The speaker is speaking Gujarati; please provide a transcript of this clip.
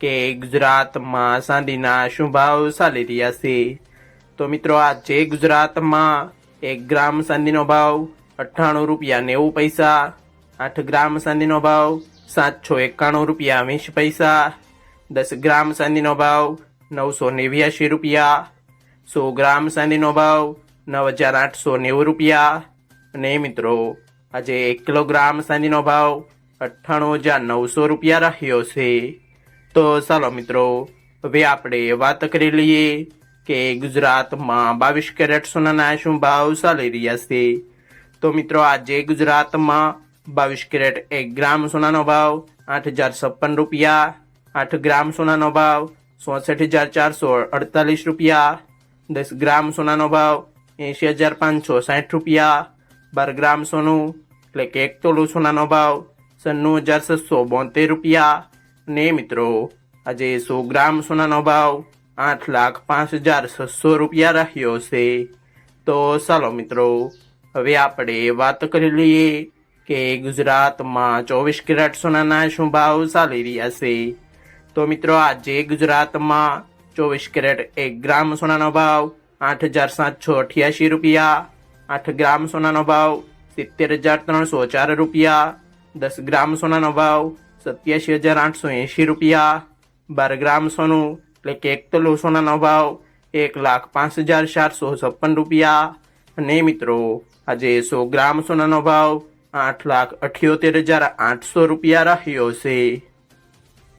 કે ગુજરાતમાં સાંધીના શું ભાવ ચાલી રહ્યા છે? તો મિત્રો, આજે ગુજરાતમાં એક ગ્રામ સાંધીનો ભાવ અઠ્ઠાણું રૂપિયા નેવું પૈસા, આઠ ગ્રામ સાંધીનો ભાવ સાતસો એકાણું રૂપિયા વીસ પૈસા, દસ ગ્રામ સાંધીનો ભાવ નવસો નેવ્યાશી રૂપિયા, સો ગ્રામ ચાંદીનો ભાવ નવ હજાર આઠસો નેવું રૂપિયા. અને મિત્રો, આજે એક કિલોગ્રામ ચાંદીનો ભાવ અઠ્ઠાણું હજાર નવસો રૂપિયા રહ્યો છે. તો ચાલો મિત્રો, હવે આપણે વાત કરી લઈએ કે ગુજરાતમાં બાવીસ કેરેટ સોનાના શું ભાવ ચાલી રહ્યા છે. તો મિત્રો, આજે ગુજરાતમાં બાવીસ કેરેટ એક ગ્રામ સોનાનો ભાવ આઠ હજાર છપ્પન રૂપિયા, આઠ ગ્રામ સોનાનો ભાવ ચોસઠ હજાર ચારસો અડતાલીસ રૂપિયા, દસ ગ્રામ સોનાનો ભાવ એંશી હજાર પાંચસો સાઠ રૂપિયા, બાર ગ્રામ સોનું એટલે કે એક તોલું સોનાનો ભાવ સન્નું હજાર છસો બોતેર રૂપિયા ને મિત્રો, આજે સો ગ્રામ સોનાનો ભાવ આઠ લાખ પાંચ હજાર છસો રૂપિયા રહ્યો છે. તો ચાલો મિત્રો, હવે આપણે વાત કરી લઈએ કે ગુજરાતમાં ચોવીસ કેરેટ સોનાના શું ભાવ ચાલી રહ્યા છે. તો મિત્રો, આજે ગુજરાતમાં ચોવીસ કેરેટ એક ગ્રામ સોનાનો ભાવ આઠ હજાર સાતસો અઠ્યાસી રૂપિયા, આઠ ગ્રામ સોનાનો ભાવ સિત્તેર હજાર ત્રણસો ચાર રૂપિયા, દસ ગ્રામ સોનાનો ભાવ સત્યાસી હજાર આઠસો એંશી રૂપિયા, બાર ગ્રામ સોનું, એટલે કે એક તોલું સોનાનો ભાવ એક લાખ પાંચ હજાર ચારસો છપ્પન રૂપિયા. અને મિત્રો, આજે સો ગ્રામ સોનાનો ભાવ આઠ લાખ અઠ્યોતેર હજાર આઠસો રૂપિયા રહ્યો છે.